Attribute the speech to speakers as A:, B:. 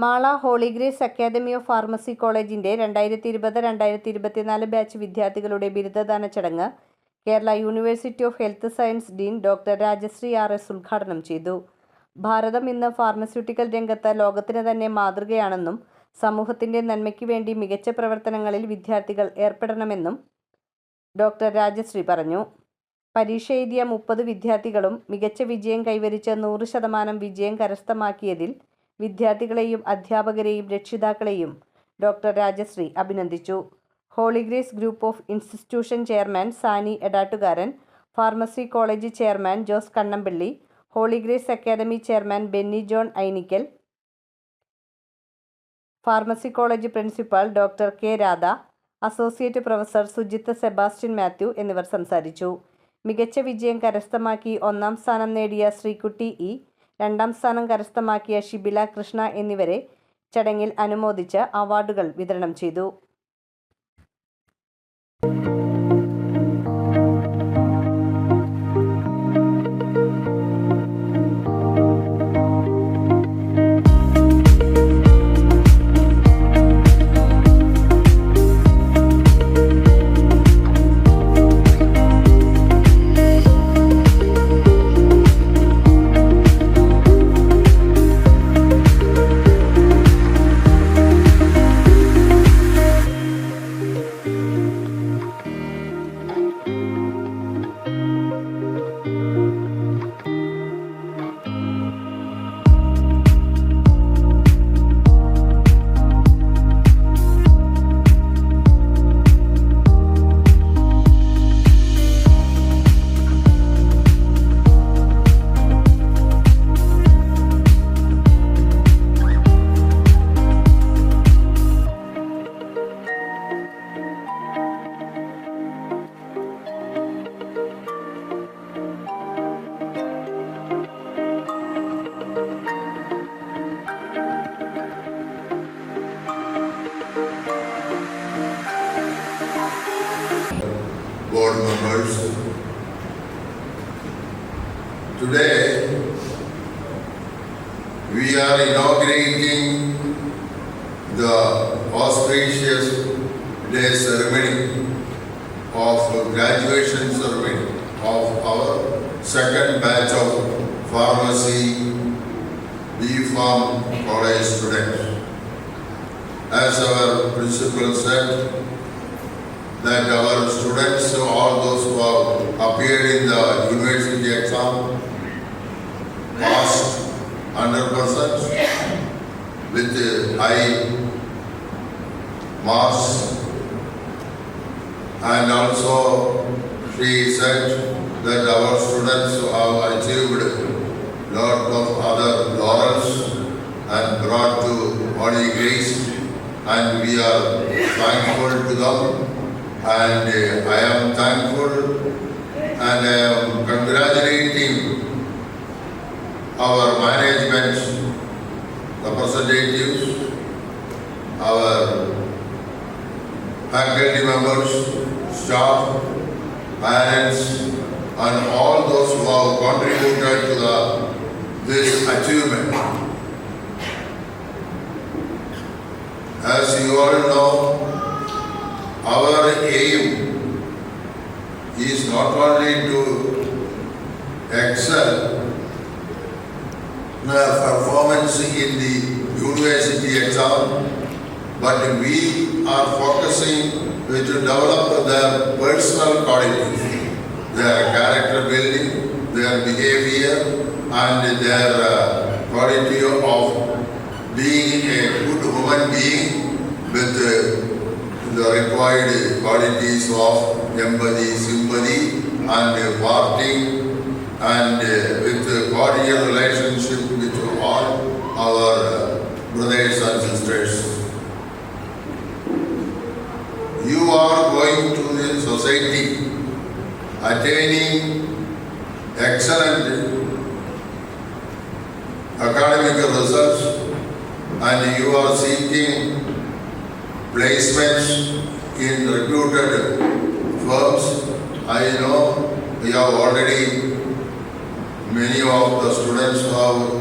A: Mala Holy Grace academy of pharmacy കോളേജിന്റെ രണ്ടായിരത്തി ഇരുപത് രണ്ടായിരത്തി ഇരുപത്തിനാല് ബാച്ച് വിദ്യാർത്ഥികളുടെ ബിരുദദാന ചടങ്ങ് Kerala university of health science dean doctor Rajashree R S ഉദ്ഘാടനം ചെയ്തു. ഭാരതം ഇന്ന് ഫാർമസ്യൂട്ടിക്കൽ രംഗത്ത് ലോകത്തിന് തന്നെ മാതൃകയാണെന്നും സമൂഹത്തിന്റെ നന്മയ്ക്ക് വേണ്ടി മികച്ച പ്രവർത്തനങ്ങളിൽ വിദ്യാർത്ഥികൾ ഏർപ്പെടണമെന്നും ഡോക്ടർ രാജശ്രീ പറഞ്ഞു. പരീക്ഷ എഴുതിയ മുപ്പത് വിദ്യാർത്ഥികളും മികച്ച വിജയം കൈവരിച്ച് നൂറ് ശതമാനം വിജയം കരസ്ഥമാക്കിയതിൽ വിദ്യാർത്ഥികളെയും അധ്യാപകരെയും രക്ഷിതാക്കളെയും ഡോക്ടർ രാജശ്രീ അഭിനന്ദിച്ചു. Holy Grace group of institution chairman Sani Edattukaran pharmacy college chairman Jose Kannampally Holy Grace academy chairman Benny John Ainikkal pharmacy college principal doctor K. Radha associate professor Sujith Sebastian Mathew എന്നിവർ സംസാരിച്ചു. മികച്ച വിജയം കരസ്ഥമാക്കി ഒന്നാം സ്ഥാനം നേടിയ Sreekutty E. രണ്ടാം സ്ഥാനം കരസ്ഥമാക്കിയ ഷിബില കൃഷ്ണ എന്നിവരെ ചടങ്ങിൽ അനുമോദിച്ച് അവാർഡുകൾ വിതരണം ചെയ്തു.
B: Board members. Today, we are inaugurating the auspicious day ceremony of graduation ceremony of our second batch of pharmacy B Farm College students. As our principal said, that our students, all those who have appeared in the university exam, passed 100% with high marks. And also, she said that our students have achieved lot of other laurels and brought to Holy Grace, and we are thankful to them and uh, I am thankful and I am congratulating our management representatives, our faculty members, staff, parents, and all those who have contributed to the, this achievement. As you all know, our aim is not only to excel performance in the university exam, but we are focusing to develop their personal qualities, their character building, their behavior, and their uh, quality of being a good human being with uh, the required qualities of empathy, sympathy, and parting, and with cordial relationship with all our brothers and sisters. You are going to the society attaining excellent academic results and you are seeking placements in reputed firms. I know we have already, many of the students have